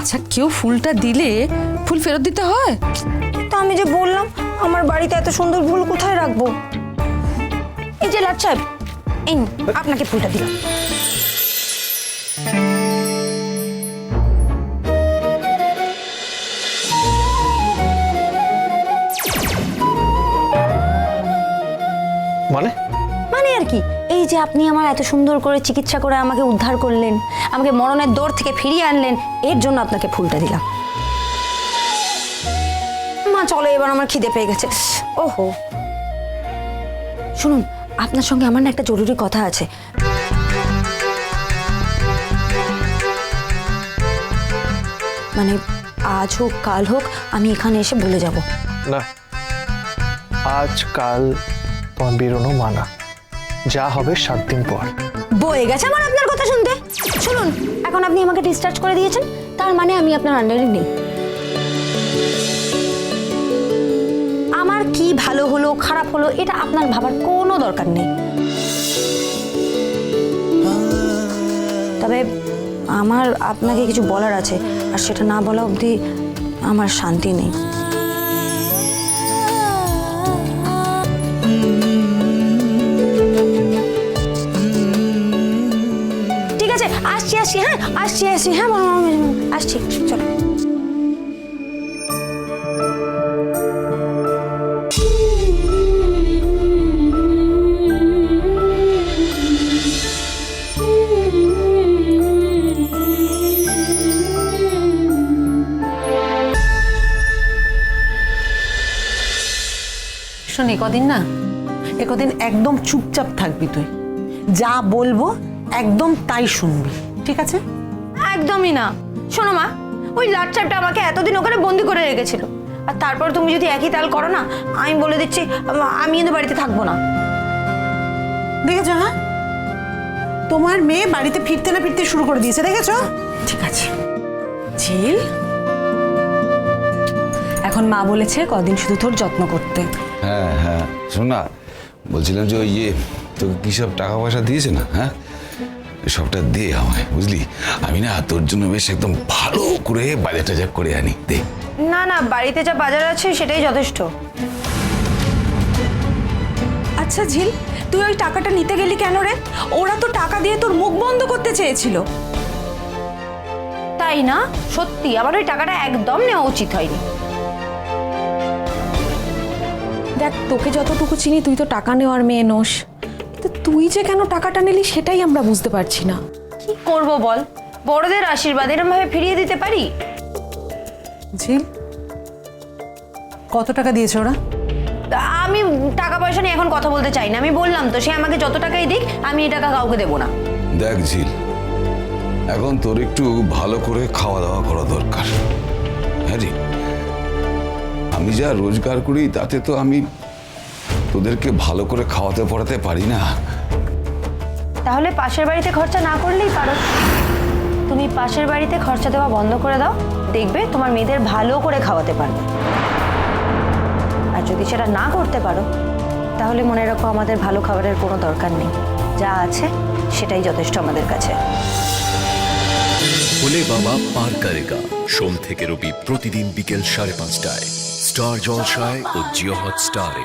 আচ্ছা কেউ ফুলটা দিলে ফুল ফেরত দিতে হয়? তা আমি যে বললাম আমার বাড়িতে এত সুন্দর ফুল কোথায় রাখব? এই যে লাট সাহেব এই নিন, আপনাকে ফুলটা দিলাম। মানে? মানে আর কি? এই যে আপনি আমার এত সুন্দর করে চিকিৎসা করে আমাকে উদ্ধার করলেন, আমাকে মরণের দৌড় থেকে ফিরিয়ে আনলেন, এর জন্য আপনাকে ফুলটা দিলাম। মা, চলো এবার আমার খিদে পেয়ে গেছে। ওহো। শুনুন, আপনার সঙ্গে আমার না একটা জরুরি কথা আছে। মানে আজ হোক, কাল হোক, আমি এখানে এসে বলে যাব। না আজ কাল তোমার বেরোনো মানা। যা হবে সাত দিন পর। বয়ে গেছে আমার আপনার কথা শুনতে। শুনুন, এখন আপনি আমাকে ডিসচার্জ করে দিয়েছেন, তার মানে আমি আপনার আন্ডারে নেই। আমার কি ভালো হলো, খারাপ হলো, এটা আপনার ভাবার কোনো দরকার নেই। তবে আমার আপনাকে কিছু বলার আছে, আর সেটা না বলা অবধি আমার শান্তি নেই। আসছি হ্যাঁ? আসছি আসছি হ্যাঁ আসছি, চলো। শোন কদিন না, এ কদিন একদম চুপচাপ থাকবি তুই। যা বলব একদম তাই শুনবি। ঠিক আছে? একদমই না। শোনো মা ওই লাট সাহেবটা আমাকে এতদিন ওখানে বন্দি করে রেখেছিল। আর তারপর তুমি যদি একই তাল করো না আমি বলে দিচ্ছি আমি কিন্তু বাড়িতে থাকব না। দেখেছ হ্যাঁ? তোমার মেয়ে বাড়িতে ফিরতে না ফিরতে শুরু করে দিয়েছে দেখেছ? ঠিক আছে। ঝিল এখন মা বলেছে কদিন শুধু তোর যত্ন করতে। হ্যাঁ হ্যাঁ। শোন না বলছিলাম যে ওই ইয়ে তোকে কী সব টাকা পয়সা দিয়েছে না হ্যাঁ? সবটা দে আমায় বুঝলি? আমি না তোর জন্য বেশ একদম ভালো করে বাজার টাজার করে আনি দে। না না বাড়িতে যা বাজার আছে সেটাই যথেষ্ট। আচ্ছা ঝিল তুই ওই টাকাটা নিতে গেলি কেন রে? ওরা তো টাকা দিয়ে তোর মুখ বন্ধ করতে চেয়েছিল। তাই না? সত্যি আমার ওই টাকাটা একদম নেওয়া উচিত হয়নি। দেখ তোকে যতটুকু চিনি তুই তো টাকা নেওয়ার মেয়ে নোস। তুই যে কেন টাকাটা নিলি সেটাই আমরা বুঝতে পারছি না। কি করব বল? বড়দের আশীর্বাদ এরম ভাবে ফিরিয়ে দিতে পারি? ঝিল কত টাকা দিয়েছে ওরা? তা আমি টাকা পয়সা নিয়ে এখন কথা বলতে চাই না। আমি বললাম তো সে আমাকে যত টাকাই দিক আমি এই টাকা কাউকে দেবো না। দেখ ঝিল এখন তোর একটু ভালো করে খাওয়া দাওয়া করা দরকার। হ্যাঁ আমি যা রোজগার করি তাতে তো আমি তোদেরকে ভালো করে খাওয়াতে পড়াতে পারি না। তাহলে পাশের বাড়িতে খরচা না করলেই পারো। তুমি পাশের বাড়িতে খরচা দেওয়া বন্ধ করে দাও দেখবে তোমার মেয়েদের ভালো করে খাওয়াতে পারবে। আর যদি সেটা না করতে পারো তাহলে মনে রাখো আমাদের ভালো খাবারের কোনো দরকার নেই। যা আছে সেটাই যথেষ্ট আমাদের কাছে। ভোলে বাবা পার করেগা সোম থেকে রবি প্রতিদিন বিকেল সাড়ে পাঁচটায়। স্টার জলসায় ও জিও হট স্টারে